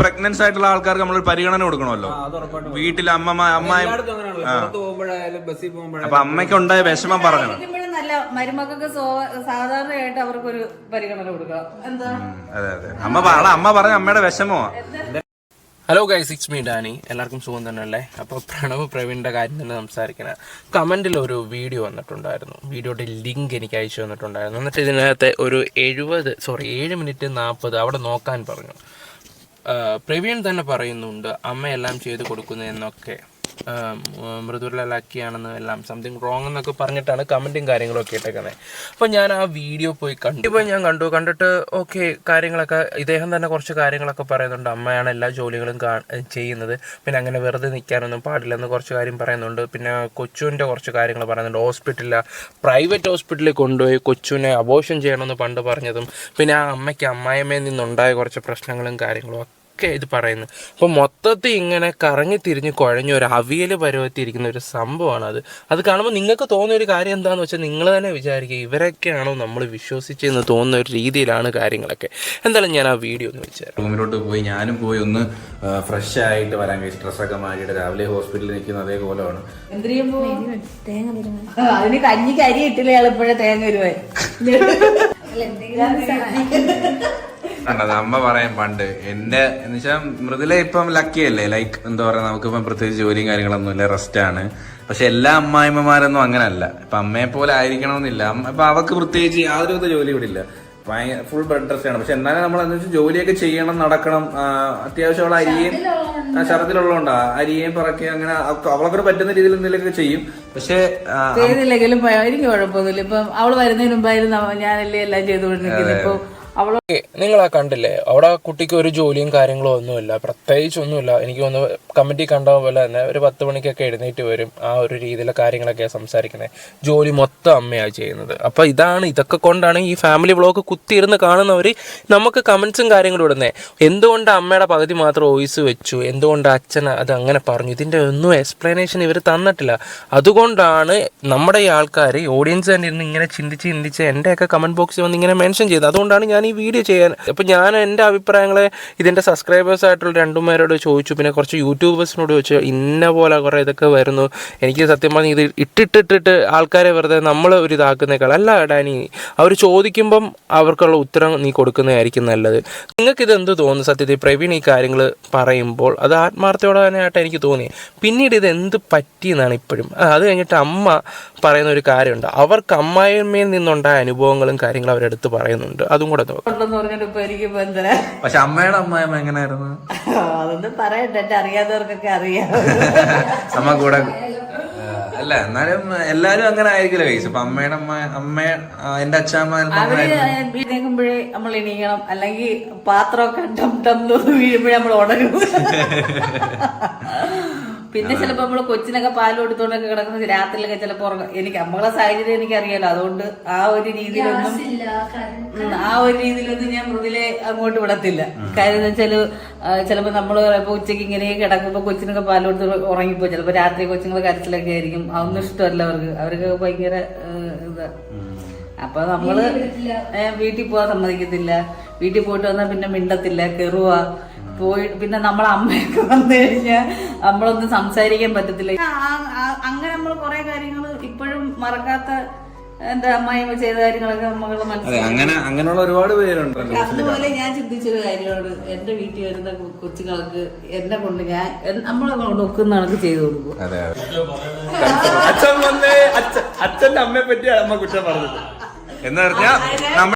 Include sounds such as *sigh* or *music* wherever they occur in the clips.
പ്രഗ്നൻസ് ആയിട്ടുള്ള ആൾക്കാർക്ക് നമ്മൾ പരിഗണന കൊടുക്കണമല്ലോ. ആ, അത് ഉറപ്പായിട്ടും വീട്ടിൽ അമ്മ അമ്മ എല്ലായിടത്തും അങ്ങനെയാണല്ലോ. പുറത്ത് പോകുമ്പോഴായാലും അപ്പൊ അമ്മയ്ക്ക് ഉണ്ടായ വിഷമം പറഞ്ഞു നല്ല മരുമക്കൾക്ക് സാധാരണയായിട്ട് അവർക്കൊരു പരിഗണന കൊടുക്കാം എന്താ? അതെ അതെ. അമ്മ പറഞ്ഞ അമ്മ പറഞ്ഞ അമ്മയുടെ വിഷമോ hello guys it's me Dani എല്ലാവർക്കും സുഖം തന്നെ അല്ലേ അപ്പോൾ പ്രണവ് പ്രവീണിന്റെ കാര്യം തന്നെ സംസാരിക്കണം. കമന്റിൽ ഒരു വീഡിയോ വന്നിട്ടുണ്ടായിരുന്നു. വീഡിയോയുടെ ലിങ്ക് എനിക്ക് അയച്ചു വന്നിട്ടുണ്ടായിരുന്നു എന്നിട്ട് ഇതിനകത്ത് ഒരു എഴുപത് സോറി ഏഴ് മിനിറ്റ് നാൽപ്പത് അവിടെ നോക്കാൻ പറഞ്ഞു. പ്രവീൺ തന്നെ പറയുന്നുണ്ട് അമ്മയെല്ലാം ചെയ്ത് കൊടുക്കുന്നു എന്നൊക്കെ മൃദുല ലക്കിയാണെന്ന് എല്ലാം സംതിങ് റോങ് എന്നൊക്കെ പറഞ്ഞിട്ടാണ് കമന്റും കാര്യങ്ങളൊക്കെ ഇട്ടേക്കുന്നത്. അപ്പോൾ ഞാൻ ആ വീഡിയോ പോയി കണ്ടു. ഇപ്പോൾ ഞാൻ കണ്ടു. കണ്ടിട്ട് ഓക്കെ കാര്യങ്ങളൊക്കെ ഇദ്ദേഹം തന്നെ കുറച്ച് കാര്യങ്ങളൊക്കെ പറയുന്നുണ്ട്. അമ്മയാണ് എല്ലാ ജോലികളും ചെയ്യുന്നത്. പിന്നെ അങ്ങനെ വെറുതെ നിൽക്കാനൊന്നും പാടില്ലെന്ന് കുറച്ച് കാര്യം പറയുന്നുണ്ട്. പിന്നെ കൊച്ചുവിന്റെ കുറച്ച് കാര്യങ്ങൾ പറയുന്നുണ്ട്. ഹോസ്പിറ്റലിൽ പ്രൈവറ്റ് ഹോസ്പിറ്റലിൽ കൊണ്ടുപോയി കൊച്ചുവിനെ അബോഷൻ ചെയ്യണമെന്ന് പണ്ട് പറഞ്ഞതും പിന്നെ ആ അമ്മയ്ക്ക് അമ്മായിമ്മയിൽ നിന്നുണ്ടായ കുറച്ച് പ്രശ്നങ്ങളും കാര്യങ്ങളും ഒക്കെ ഇത് പറയുന്നത്. അപ്പോൾ മൊത്തത്തിൽ ഇങ്ങനെ കറങ്ങി തിരിഞ്ഞ് കുഴഞ്ഞ ഒരു അവിയൽ പരുവത്തിയിരിക്കുന്ന ഒരു സംഭവമാണ് അത് അത് കാണുമ്പോൾ നിങ്ങൾക്ക് തോന്നുന്ന ഒരു കാര്യം എന്താണെന്ന് വെച്ചാൽ നിങ്ങൾ തന്നെ വിചാരിക്കുക ഇവരൊക്കെയാണോ നമ്മൾ വിശ്വസിച്ചെന്ന് തോന്നുന്ന ഒരു രീതിയിലാണ് കാര്യങ്ങളൊക്കെ. എന്തായാലും ഞാൻ ആ വീഡിയോ ഒന്ന് വെച്ചാൽ റൂമിലോട്ട് പോയി ഞാനും പോയി ഒന്ന് ഫ്രഷ് ആയിട്ട് വരാൻ കഴിച്ചു ഡ്രസ്സൊക്കെ മാറ്റിയിട്ട് രാവിലെ ഹോസ്പിറ്റലിൽ നിൽക്കുന്ന അതേപോലെയാണ് എന്തിനു അതിന് കഞ്ഞിക്ക് അരി ഇട്ടില്ല ഇപ്പോഴേ തേങ്ങ വരുവായി കണ്ടത്. അമ്മ പറയാൻ പണ്ട് എന്റെ എന്ന് വെച്ചാൽ മൃദുല ഇപ്പം ലക്കി അല്ലേ? ലൈക്ക് എന്താ പറയാ നമുക്കിപ്പം പ്രത്യേകിച്ച് ജോലിയും കാര്യങ്ങളൊന്നും ഇല്ല റെസ്റ്റ് ആണ്. പക്ഷെ എല്ലാ അമ്മായിമ്മമാരൊന്നും അങ്ങനല്ല. ഇപ്പൊ അമ്മയെ പോലെ ആയിരിക്കണമെന്നില്ല. അപ്പൊ ഇപ്പൊ അവക്ക് പ്രത്യേകിച്ച് യാതൊരു ജോലി ഇവിടെ ഇല്ല ഭയങ്കര ഫുൾ ബെഡ് ടെസ്റ്റ് ആണ്. പക്ഷെ എന്നാലും നമ്മൾ എന്താ വെച്ചാൽ ജോലിയൊക്കെ ചെയ്യണം നടക്കണം അത്യാവശ്യം അത്യാവശ്യമുള്ള അരിയും ആ, ശരത്തിലുള്ളതുകൊണ്ടാ അരിയും പറക്കി അങ്ങനെ അവൾക്ക് അവളൊക്കെ പറ്റുന്ന രീതിയിൽ എന്തെങ്കിലുമൊക്കെ ചെയ്യും. പക്ഷെ ചെയ്തില്ലെങ്കിലും എനിക്ക് കുഴപ്പമൊന്നുമില്ല. ഇപ്പൊ അവൾ വരുന്നതിന് മുമ്പായിരുന്നു ഞാനല്ലേ എല്ലാം ചെയ്തുകൊണ്ടിരിക്കുന്നത്. ഇപ്പൊ ആ കണ്ടില്ലേ? അവിടെ ആ കുട്ടിക്ക് ഒരു ജോലിയും കാര്യങ്ങളോ ഒന്നുമില്ല. പ്രത്യേകിച്ച് ഒന്നുമില്ല. എനിക്ക് ഒന്ന് കമ്മിറ്റി കണ്ട പോലെ തന്നെ ഒരു പത്ത് മണിക്കൊക്കെ എഴുന്നേറ്റ് വരും ആ ഒരു രീതിയിലെ കാര്യങ്ങളൊക്കെ സംസാരിക്കുന്നത് ജോലി മൊത്തം അമ്മയാണ് ചെയ്യുന്നത്. അപ്പോൾ ഇതാണ് ഇതൊക്കെ കൊണ്ടാണ് ഈ ഫാമിലി വ്ളോഗ് കുത്തിയിരുന്ന് കാണുന്നവർ നമുക്ക് കമന്റ്സും കാര്യങ്ങളും ഇടുന്നത് എന്തുകൊണ്ട് അമ്മയുടെ പകുതി മാത്രം വോയിസ് വെച്ചു? എന്തുകൊണ്ട് അച്ഛൻ അത് അങ്ങനെ പറഞ്ഞു? ഇതിന്റെ ഒന്നും എക്സ്പ്ലനേഷൻ ഇവർ തന്നിട്ടില്ല. അതുകൊണ്ടാണ് നമ്മുടെ ഈ ആൾക്കാർ ഓഡിയൻസ് തന്നെ ഇരുന്ന് ഇങ്ങനെ ചിന്തിച്ച് ചിന്തിച്ച് എന്റെയൊക്കെ കമന്റ് ബോക്സിൽ വന്ന് ഇങ്ങനെ മെൻഷൻ ചെയ്തത്. അതുകൊണ്ടാണ് ഞാൻ ഈ വീഡിയോ ചെയ്യാൻ. അപ്പോൾ ഞാൻ എന്റെ അഭിപ്രായങ്ങളെ ഇതിന്റെ സബ്സ്ക്രൈബേഴ്സ് ആയിട്ടുള്ള രണ്ടും പേരോട് ചോദിച്ചു. പിന്നെ കുറച്ച് യൂട്യൂബേഴ്സിനോട് ചോദിച്ചു. ഇന്ന പോലെ കുറേ ഇതൊക്കെ വരുന്നു. എനിക്ക് സത്യം പറഞ്ഞാൽ ഇത് ഇട്ടിട്ടിട്ടിട്ട് ആൾക്കാരെ വെറുതെ നമ്മൾ ഒരു ഇതാക്കുന്നേക്കാൾ അല്ല ഡാനി അവർ ചോദിക്കുമ്പം അവർക്കുള്ള ഉത്തരം നീ കൊടുക്കുന്നതായിരിക്കും നല്ലത്. നിങ്ങൾക്ക് ഇത് എന്ത് തോന്നുന്നു സത്യത്തിൽ? പ്രവീൺ ഈ കാര്യങ്ങൾ പറയുമ്പോൾ അത് ആത്മാർത്ഥയോടെ തന്നെയായിട്ട് എനിക്ക് തോന്നി. പിന്നീട് ഇത് എന്ത് പറ്റിയെന്നാണ് ഇപ്പോഴും. അത് കഴിഞ്ഞിട്ട് അമ്മ പറയുന്ന ഒരു കാര്യമുണ്ട്. അവർക്ക് അമ്മായിമ്മയിൽ നിന്നുണ്ടായ അനുഭവങ്ങളും കാര്യങ്ങളും അവരെടുത്ത് പറയുന്നുണ്ട്. അതും കൂടെ പക്ഷെ അമ്മയുടെ അമ്മായിമ്മ എങ്ങനെയായിരുന്നു? അതൊന്നും പറയട്ടെ എന്നെ അറിയാത്തവർക്കൊക്കെ അറിയാം. *laughs* അമ്മ കൂടെ അല്ല എന്നാലും എല്ലാരും അങ്ങനെ ആയിരിക്കില്ല വയസ്സ് ഇപ്പൊ അമ്മയുടെ അമ്മ അമ്മ എന്റെ അച്ഛാമ്മ അവർ നമ്മൾ എണീക്കണം. അല്ലെങ്കിൽ പാത്രമൊക്കെ ടം എന്ന് വീഴുമ്പോഴേ നമ്മൾ ഉണരും. *laughs* പിന്നെ ചിലപ്പോ നമ്മൾ കൊച്ചിനൊക്കെ പാൽ കൊടുത്തോണ്ടൊക്കെ കിടക്കുന്ന രാത്രിയിലൊക്കെ ചിലപ്പോ ഉറങ്ങും എനിക്ക് നമ്മളെ സാഹചര്യം എനിക്കറിയാലോ. അതുകൊണ്ട് ആ ഒരു രീതിയിലൊന്നും ആ ഒരു രീതിയിലൊന്നും ഞാൻ മൃതിലെ അങ്ങോട്ട് വിടത്തില്ല. കാര്യം എന്ന് വെച്ചാൽ ചിലപ്പോ നമ്മൾ ഇപ്പൊ ഉച്ചയ്ക്ക് ഇങ്ങനെ കിടക്കുമ്പോ കൊച്ചിനൊക്കെ പാൽ കൊടുത്ത് ഉറങ്ങിപ്പോ ചിലപ്പോ രാത്രി കൊച്ചുങ്ങൾ കരച്ചിലൊക്കെ ആയിരിക്കും. അതൊന്നും ഇഷ്ടമല്ല അവർക്ക്. അവർക്ക് ഭയങ്കര ഇതാ. അപ്പൊ നമ്മൾ വീട്ടിൽ പോവാൻ സമ്മതിക്കത്തില്ല. വീട്ടിൽ പോയിട്ട് വന്നാൽ പിന്നെ മിണ്ടത്തില്ല കെറുക പോയി പിന്നെ നമ്മളെ അമ്മയൊക്കെ വന്നു കഴിഞ്ഞാൽ നമ്മളൊന്നും സംസാരിക്കാൻ പറ്റത്തില്ല. അങ്ങനെ നമ്മൾ കുറെ കാര്യങ്ങൾ ഇപ്പോഴും മറക്കാത്ത എന്താ അമ്മായിമ്മ ചെയ്ത കാര്യങ്ങളൊക്കെ മകൾ അതെ അങ്ങനെ അങ്ങനെയുള്ള ഒരുപാട് പേരുണ്ട്. അതുപോലെ ഞാൻ ചിന്തിച്ചൊരു കാര്യമാണ്. എന്റെ വീട്ടിൽ വരുന്ന കൊച്ചുങ്ങൾക്ക് എന്നെ കൊണ്ട് ഞാൻ നമ്മളെ കൊണ്ട് ഒക്കുന്ന കണക്ക് ചെയ്തു കൊടുക്കും. അച്ഛൻ വന്നേ അച്ഛന്റെ അമ്മയെ പറ്റി അമ്മ കുറ്റം പറഞ്ഞത്. എന്ന് പറഞ്ഞാൽ നമ്മ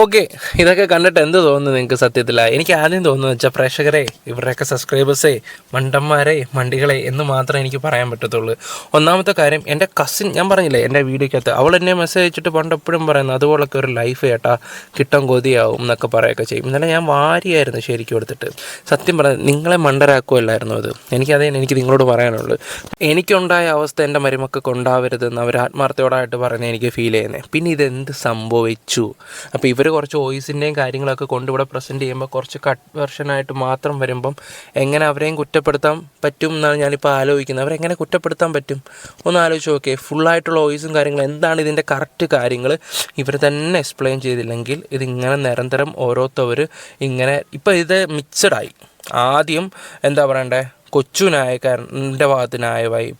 ഓക്കെ ഇതൊക്കെ കണ്ടിട്ട് എന്ത് തോന്നുന്നു നിങ്ങൾക്ക് സത്യത്തില? എനിക്ക് ആദ്യം തോന്നുന്നു വെച്ചാൽ പ്രേക്ഷകരെ ഇവരുടെയൊക്കെ സബ്സ്ക്രൈബേഴ്സേ മണ്ടന്മാരെ മണ്ടികളെ എന്ന് മാത്രമേ എനിക്ക് പറയാൻ പറ്റത്തുള്ളൂ. ഒന്നാമത്തെ കാര്യം എന്റെ കസിൻ ഞാൻ പറഞ്ഞില്ലേ എന്റെ വീഡിയോക്കകത്ത് അവൾ എന്നെ മെസ്സേജ് അയച്ചിട്ട് പണ്ട് എപ്പോഴും പറയുന്നു അതുപോലൊക്കെ ഒരു ലൈഫ് ചേട്ടാ കിട്ടം കൊതിയാവും എന്നൊക്കെ പറയുകയൊക്കെ ചെയ്യും. ഇന്നലെ ഞാൻ വാരിയായിരുന്നു ശരിക്കും എടുത്തിട്ട് സത്യം പറഞ്ഞാൽ നിങ്ങളെ മണ്ടരാക്കുമല്ലായിരുന്നു അത്. എനിക്കതേ എനിക്ക് നിങ്ങളോട് പറയാനുള്ളൂ. എനിക്കുണ്ടായ അവസ്ഥ എന്റെ മരുമക്കൾക്ക് ഉണ്ടാവരുതെന്ന് അവർ ആത്മാർത്ഥയോടായിട്ട് പറയുന്നത് എനിക്ക് ഫീൽ ചെയ്യുന്നത് പിന്നെ ഇതെന്ത് സംഭവിച്ചു? അപ്പോൾ ഇവർ കുറച്ച് വോയിസിന്റെയും കാര്യങ്ങളൊക്കെ കൊണ്ട് ഇവിടെ പ്രസന്റ് ചെയ്യുമ്പോൾ കുറച്ച് കട്ട് വെർഷനായിട്ട് മാത്രം വരുമ്പം എങ്ങനെ അവരെയും കുറ്റപ്പെടുത്താൻ പറ്റും എന്നാണ് ഞാനിപ്പോൾ ആലോചിക്കുന്നത്. അവരെങ്ങനെ കുറ്റപ്പെടുത്താൻ പറ്റും? ഒന്ന് ആലോചിച്ച് നോക്കിയേ. ഫുള്ളായിട്ടുള്ള വോയിസും കാര്യങ്ങളും എന്താണ് ഇതിന്റെ കറക്റ്റ് കാര്യങ്ങൾ ഇവർ തന്നെ എക്സ്പ്ലെയിൻ ചെയ്തില്ലെങ്കിൽ ഇതിങ്ങനെ നിരന്തരം ഓരോരുത്തവർ ഇങ്ങനെ ഇപ്പോൾ ഇത് മിക്സഡായി ആദ്യം എന്താ പറയണ്ടേ? കൊച്ചു നായകന്റെ ഭാഗത്ത്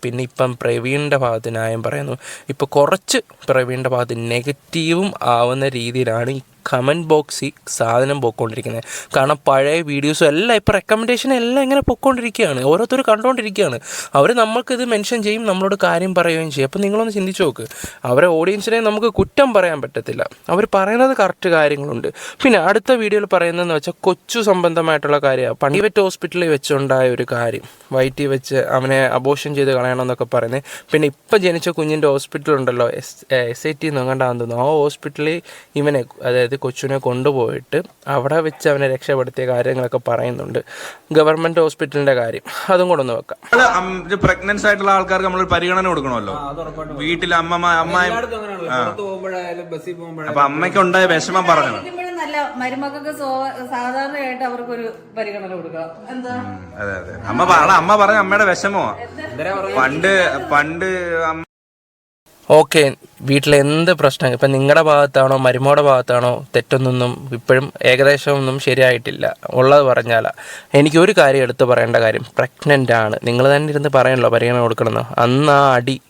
പിന്നെ ഇപ്പം പ്രവീണിന്റെ ഭാഗത്ത് ന്യായം പറയുന്നു. ഇപ്പോൾ കുറച്ച് പ്രവീണിന്റെ ഭാഗത്ത് നെഗറ്റീവും ആവുന്ന രീതിയിലാണ് ഈ കമന്റ് ബോക്സിൽ സാധനം പോയിക്കൊണ്ടിരിക്കുന്നത് കാരണം പഴയ വീഡിയോസും എല്ലാം ഇപ്പോൾ റെക്കമെൻഡേഷൻ എല്ലാം ഇങ്ങനെ പൊയ്ക്കൊണ്ടിരിക്കുകയാണ് ഓരോരുത്തർ കണ്ടുകൊണ്ടിരിക്കുകയാണ് അവർ നമ്മൾക്കിത് മെൻഷൻ ചെയ്യും നമ്മളോട് കാര്യം പറയുകയും ചെയ്യും. അപ്പോൾ നിങ്ങളൊന്ന് ചിന്തിച്ച് നോക്ക്. അവരെ ഓഡിയൻസിനെ നമുക്ക് കുറ്റം പറയാൻ പറ്റത്തില്ല. അവർ പറയുന്നത് കറക്റ്റ് കാര്യങ്ങളുണ്ട്. പിന്നെ അടുത്ത വീഡിയോയിൽ പറയുന്നതെന്ന് വെച്ചാൽ കൊച്ചു സംബന്ധമായിട്ടുള്ള കാര്യമാണ് പണിവറ്റ് ഹോസ്പിറ്റലിൽ വെച്ചുണ്ടായ ഒരു കാര്യം. വയറ്റിൽ വെച്ച് അവനെ അബോഷൻ ചെയ്ത് കളയണമെന്നൊക്കെ പറയുന്നത് പിന്നെ ഇപ്പം ജനിച്ച കുഞ്ഞിന്റെ ഹോസ്പിറ്റലുണ്ടല്ലോ എസ് എസ് ഐ ടി എന്നെങ്ങാണ്ടാന്ന് തോന്നുന്നു. ആ ഹോസ്പിറ്റലിൽ ഇവനെ അതായത് കൊച്ചിനെ കൊണ്ടുപോയിട്ട് അവിടെ വെച്ച് അവനെ രക്ഷപ്പെടുത്തിയ കാര്യങ്ങളൊക്കെ പറയുന്നുണ്ട്. ഗവൺമെന്റ് ഹോസ്പിറ്റലിന്റെ കാര്യം അതും കൂടെ ഒന്ന് വെക്കാം. പ്രഗ്നൻസ് ആയിട്ടുള്ള ആൾക്കാർക്ക് നമ്മൾ പരിഗണന കൊടുക്കണമല്ലോ? വീട്ടിൽ അമ്മ അപ്പൊ അമ്മയ്ക്ക് ഉണ്ടായ വിഷമം പറഞ്ഞു നല്ല മരുമക്കൾക്ക് സാധാരണയായിട്ട് അവർക്കൊരു പരിഗണന കൊടുക്കാം എന്താ? അതെ അതെ. അമ്മ അമ്മ പറഞ്ഞ അമ്മയുടെ വിഷമോ പണ്ട് പണ്ട് ഓക്കെ വീട്ടിലെ എന്ത് പ്രശ്നം? ഇപ്പം നിങ്ങളുടെ ഭാഗത്താണോ മരുമോടെ ഭാഗത്താണോ തെറ്റൊന്നും ഇപ്പോഴും ഏകദേശം ഒന്നും ശരിയായിട്ടില്ല. ഉള്ളത് പറഞ്ഞാല. എനിക്ക് ഒരു കാര്യം എടുത്ത് പറയേണ്ട കാര്യം പ്രഗ്നന്റ് ആണ്. നിങ്ങൾ തന്നെ ഇരുന്ന് പറയണല്ലോ പരിഗണന കൊടുക്കണമെന്ന്. അന്ന് ആ അടി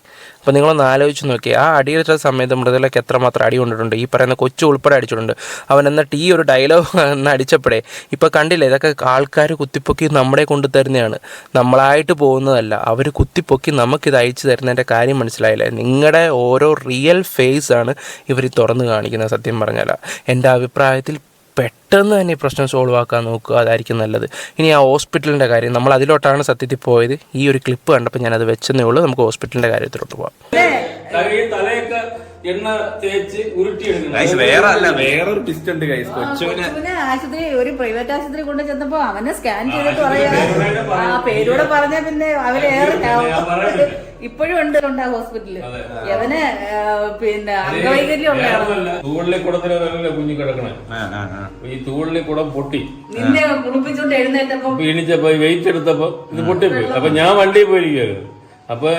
അപ്പോൾ നിങ്ങളൊന്ന് ആലോചിച്ച് നോക്കി ആ അടിയിട്ട സമയത്ത് മൃദുലയ്ക്ക് എത്രമാത്രം അടി കൊണ്ടിട്ടുണ്ട്. ഈ പറയുന്ന കൊച്ചു ഉൾപ്പെടെ അടിച്ചിട്ടുണ്ട്. അവൻ എന്നിട്ട് ഈ ഒരു ഡയലോഗ് എന്ന് അടിച്ചപ്പോഴേ. ഇപ്പോൾ കണ്ടില്ലേ ഇതൊക്കെ ആൾക്കാർ കുത്തിപ്പൊക്കി നമ്മളെ കൊണ്ട് തരുന്നതാണ്. നമ്മളായിട്ട് പോകുന്നതല്ല. അവർ കുത്തിപ്പൊക്കി നമുക്കിത് അയച്ചു തരുന്നതിന്റെ കാര്യം മനസ്സിലായില്ലേ? നിങ്ങളുടെ ഓരോ റിയൽ ഫേസ് ആണ് ഇവർ തുറന്ന് കാണിക്കുന്നത് സത്യം പറഞ്ഞാൽ എന്റെ അഭിപ്രായത്തിൽ പെട്ടെന്ന് തന്നെ ഈ പ്രശ്നം സോൾവ് ആക്കാൻ നോക്കുക അതായിരിക്കും നല്ലത്. ഇനി ആ ഹോസ്പിറ്റലിന്റെ കാര്യം നമ്മൾ അതിലോട്ടാണ് സത്യത്തിൽ പോയത്. ഈ ഒരു ക്ലിപ്പ് കണ്ടപ്പോൾ ഞാനത് വെച്ചെന്നേ ഉള്ളൂ. നമുക്ക് ഹോസ്പിറ്റലിന്റെ കാര്യത്തിലോട്ട് പോവാം. ഈ തലയൊക്കെ എണ്ണ തേച്ച് ഉരുട്ടിയെടുക്കണം ഗൈസ് വേറെ അല്ല വേറൊരു ടിസ്റ്റ് ഉണ്ട് കൈസ് കൊച്ചുവിന് പിന്നെ ആശുപത്രി ഒരു പ്രൈവറ്റ് ആശുപത്രി കൊണ്ട് ചെന്നപ്പോ അവനെ സ്കാൻ ചെയ്തിട്ട് പറയാ. പേരൂടെ പറഞ്ഞ പിന്നെ അവരേറെ ഇപ്പോഴും ഉണ്ട് ഉണ്ട് ആ ഹോസ്പിറ്റലിൽ അവന് പിന്നെ അംഗവൈകല്യം കുടത്തിലല്ല കുഞ്ഞു കിടക്കണേ. ഈ തൂവള്ളി കുടം പൊട്ടി. നിന്നെ കുളിപ്പിച്ചോണ്ട് എഴുന്നേറ്റപ്പോ വീണിച്ചപ്പോ വെയിറ്റ് എടുത്തപ്പോ ഇത് പൊട്ടിപ്പോയി. അപ്പൊ ഞാൻ വണ്ടിയിൽ പോയിരിക്കുകയായിരുന്നു. അപ്പൊ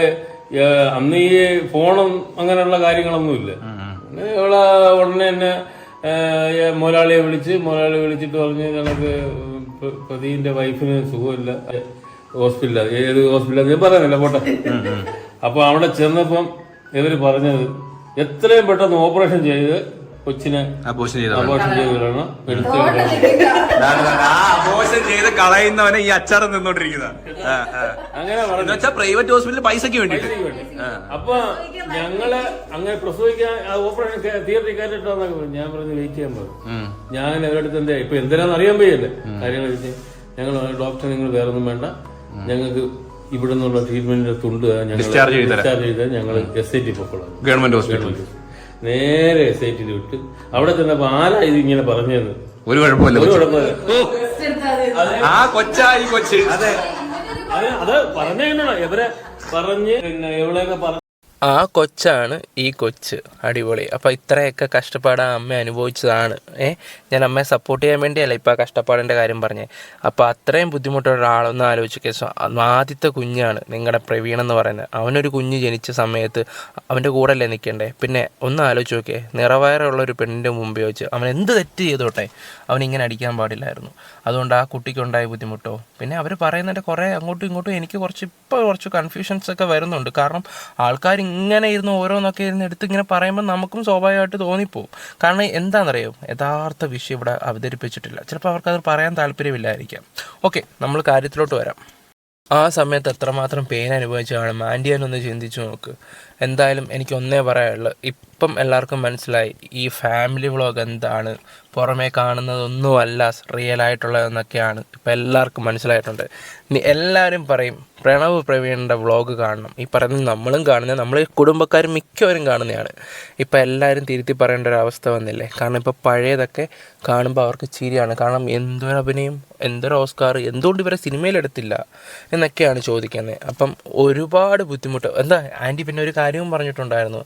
അന്ന് ഈ ഫോണും അങ്ങനെയുള്ള കാര്യങ്ങളൊന്നുമില്ല. പിന്നെ ഇവളെ ഉടനെ തന്നെ മുതലാളിയെ വിളിച്ച് മുതലാളിയെ വിളിച്ചിട്ട് പറഞ്ഞ് ഞങ്ങൾക്ക് പ- പ്രതിന്റെ വൈഫിന് സുഖമില്ല. ഹോസ്പിറ്റലിൽ ഏത് ഹോസ്പിറ്റലാ ഞാൻ പറയുന്നില്ല പോട്ടെ. അപ്പൊ അവിടെ ചെന്നപ്പം ഇവർ പറഞ്ഞത് എത്രയും പെട്ടെന്ന് ഓപ്പറേഷൻ ചെയ്ത് കൊച്ചിനെ അബോഷൻ ചെയ്ത ഓപ്പറേഷൻ ചെയ്ത് വിടണം. എടുത്ത് അബോഷൻ ചെയ്ത് കളയുന്നവനെ ഈ അച്ചാറ് നിന്നോണ്ടിരിക്കുന്ന. അങ്ങനെ പറഞ്ഞു. വെച്ചാൽ പ്രൈവറ്റ് ഹോസ്പിറ്റലിൽ പൈസക്ക് വേണ്ടിട്ട്. അപ്പൊ ഞങ്ങൾ അങ്ങനെ പ്രസവിക്കാൻ ഓപ്പറേഷൻ തിയേറ്ററിൽ കയറ്റിട്ടോന്നൊക്കെ പറഞ്ഞു. ഞാൻ പറഞ്ഞു വെയിറ്റ് ചെയ്യാൻ പറഞ്ഞു ഞാൻ അവരുടെ അടുത്ത് എന്താ ഇപ്പൊ എന്തിനാന്ന് അറിയാൻ പോയല്ലേ കാര്യങ്ങൾ ഞങ്ങൾ ഡോക്ടർ നിങ്ങൾ വേറെ ഒന്നും വേണ്ട. ഞങ്ങൾക്ക് ഇവിടെ നിന്നുള്ള ട്രീറ്റ്മെന്റിന്റെ തുണ്ട് ഞങ്ങൾ ചെയ്ത് ഡിസ്ചാർജ് ചെയ്താൽ ഞങ്ങൾ എസ് ഐ ടി പൊക്കോളാം ഗവൺമെന്റ് ഹോസ്പിറ്റലിൽ നേരെ എസ് ഐ ടിയിൽ വിട്ട് അവിടെ ചെന്നപ്പോ ആരാ ഇത് ഇങ്ങനെ പറഞ്ഞത്? ഒരു കുഴപ്പമില്ല ഒരു കൊച്ചു. കുഴപ്പമില്ല. ആ കൊച്ചാ ഈ കൊച്ച്. അത്. അത് പറഞ്ഞ ഇവരെ പറഞ്ഞ് പിന്നെ എവിടെയൊക്കെ പറഞ്ഞ ആ കൊച്ചാണ് ഈ കൊച്ച്. അടിപൊളി. അപ്പോൾ ഇത്രയൊക്കെ കഷ്ടപ്പാട് ആ അമ്മ അനുഭവിച്ചതാണ്. ഏ? ഞാൻ അമ്മയെ സപ്പോർട്ട് ചെയ്യാൻ വേണ്ടിയല്ല ഇപ്പോൾ ആ കഷ്ടപ്പാടിന്റെ കാര്യം പറഞ്ഞേ. അപ്പോൾ അത്രയും ബുദ്ധിമുട്ടുള്ള ഒരാളൊന്ന് ആലോചിക്കുക ആദ്യത്തെ കുഞ്ഞാണ് നിങ്ങളുടെ പ്രവീൺ എന്ന് പറയുന്നത് അവനൊരു കുഞ്ഞ് ജനിച്ച സമയത്ത് അവന്റെ കൂടെ അല്ലേ നിൽക്കണ്ടേ പിന്നെ ഒന്ന് ആലോചിച്ച് നോക്കിയേ നിറവയറുള്ള ഒരു പെണ്ണിന്റെ മുമ്പേ വെച്ച് അവൻ എന്ത് തെറ്റ് ചെയ്തോട്ടെ? അവൻ ഇങ്ങനെ അടിക്കാൻ പാടില്ലായിരുന്നു. അതുകൊണ്ട് ആ കുട്ടിക്കുണ്ടായ ബുദ്ധിമുട്ടോ? പിന്നെ അവർ പറയുന്നതിന്റെ കുറേ അങ്ങോട്ടും ഇങ്ങോട്ടും എനിക്ക് കുറച്ച് ഇപ്പോൾ കുറച്ച് കൺഫ്യൂഷൻസ് ഒക്കെ വരുന്നുണ്ട്. കാരണം ആൾക്കാർ ഇങ്ങനെ ഇരുന്ന് ഓരോന്നൊക്കെ ഇരുന്ന് എടുത്ത് ഇങ്ങനെ പറയുമ്പോൾ നമുക്കും സ്വാഭാവികമായിട്ട് തോന്നിപ്പോവും. കാരണം എന്താണെന്നറിയോ? യഥാർത്ഥ വിഷയം ഇവിടെ അവതരിപ്പിച്ചിട്ടില്ല. ചിലപ്പോൾ അവർക്കത് പറയാൻ താല്പര്യമില്ലായിരിക്കാം. ഓക്കെ നമ്മൾ കാര്യത്തിലോട്ട് വരാം. ആ സമയത്ത് എത്രമാത്രം പെയിൻ അനുഭവിച്ചാണ് കാണും ഒന്ന് ചിന്തിച്ചു നോക്ക്. എന്തായാലും എനിക്ക് ഒന്നേ പറയാനുള്ളൂ. ഇപ്പം എല്ലാവർക്കും മനസ്സിലായി. ഈ ഫാമിലി വ്ളോഗ് എന്താണ്? പുറമേ കാണുന്നതൊന്നുമല്ല റിയൽ ആയിട്ടുള്ളതെന്നൊക്കെയാണ് ഇപ്പം എല്ലാവർക്കും മനസ്സിലായിട്ടുണ്ട്. എല്ലാവരും പറയും പ്രണവ് പ്രവീണിന്റെ വ്ളോഗ് കാണണം. ഈ പറയുന്നത് നമ്മളും കാണുന്നത് നമ്മൾ കുടുംബക്കാരും മിക്കവരും കാണുന്നതാണ്. ഇപ്പം എല്ലാവരും തിരുത്തി പറയേണ്ട ഒരു അവസ്ഥ വന്നില്ലേ? കാരണം ഇപ്പോൾ പഴയതൊക്കെ കാണുമ്പോൾ അവർക്ക് ചിരിയാണ്. കാരണം എന്തൊരു അഭിനയം എന്തൊരു ഓസ്കാർ എന്തുകൊണ്ട് ഇവരെ സിനിമയിലെടുത്തില്ല എന്നൊക്കെയാണ് ചോദിക്കുന്നത്. അപ്പം ഒരുപാട് ബുദ്ധിമുട്ട്. എന്താ ആന്റി പിന്നെ ഒരു കാര്യവും പറഞ്ഞിട്ടുണ്ടായിരുന്നു.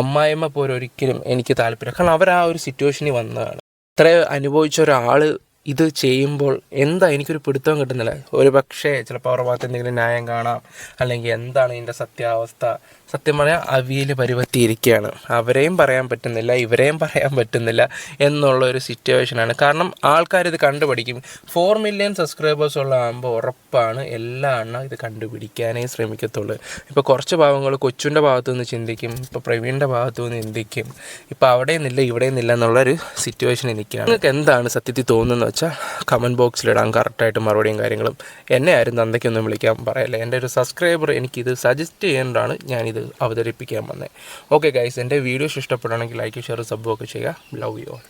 അമ്മായിമ്മ പോലും ഒരിക്കലും എനിക്ക് താല്പര്യം കാരണം അവർ ആ ഒരു സിറ്റുവേഷനിൽ വന്നതാണ്. ഇത്ര അനുഭവിച്ച ഒരാൾ ഇത് ചെയ്യുമ്പോൾ എന്താ എനിക്കൊരു പിടുത്തം കിട്ടുന്നില്ല. ഒരു പക്ഷേ ചിലപ്പോൾ അവരുടെ ഭാഗത്ത് എന്തെങ്കിലും ന്യായം കാണാം. അല്ലെങ്കിൽ എന്താണ് ഇതിന്റെ സത്യാവസ്ഥ? സത്യം പറയാൻ അവിയൽ പരിപറ്റിയിരിക്കുകയാണ് അവരെയും പറയാൻ പറ്റുന്നില്ല ഇവരെയും പറയാൻ പറ്റുന്നില്ല എന്നുള്ള ഒരു സിറ്റുവേഷനാണ് കാരണം ആൾക്കാർ ഇത് കണ്ടുപിടിക്കും. ഫോർ മില്യൺ സബ്സ്ക്രൈബേഴ്സ് ഉള്ള ആകുമ്പോൾ ഉറപ്പാണ് എല്ലാ എണ്ണം ഇത് കണ്ടുപിടിക്കാനേ ശ്രമിക്കത്തുള്ളൂ. ഇപ്പോൾ കുറച്ച് ഭാഗങ്ങൾ കൊച്ചുന്റെ ഭാഗത്തു നിന്ന് ചിന്തിക്കും ഇപ്പോൾ പ്രവീണിന്റെ ഭാഗത്തു നിന്ന് ചിന്തിക്കും. ഇപ്പോൾ അവിടെ നിന്നില്ല ഇവിടെ നിന്നില്ല എന്നുള്ളൊരു സിറ്റുവേഷൻ എനിക്കാണ്. നിങ്ങൾക്ക് എന്താണ് സത്യത്തിൽ തോന്നുന്നത്? വെച്ചാൽ കമന്റ് ബോക്സിലിടാം കറക്റ്റായിട്ട് മറുപടിയും കാര്യങ്ങളും. എന്നെ ആരും തന്തയ്ക്കൊന്നും വിളിക്കാൻ പറയല്ലേ. എന്റെ ഒരു സബ്സ്ക്രൈബർ എനിക്കിത് സജസ്റ്റ് ചെയ്യേണ്ടതാണ്. ഞാനിത് അവതരിപ്പിക്കാൻ വന്നത് ഓക്കെ ഗൈസ് എന്റെ വീഡിയോസ് ഇഷ്ടപ്പെടുകയാണെങ്കിൽ ലൈക്ക് ഷെയർ സബ്ബും ഒക്കെ ചെയ്യുക. Love you all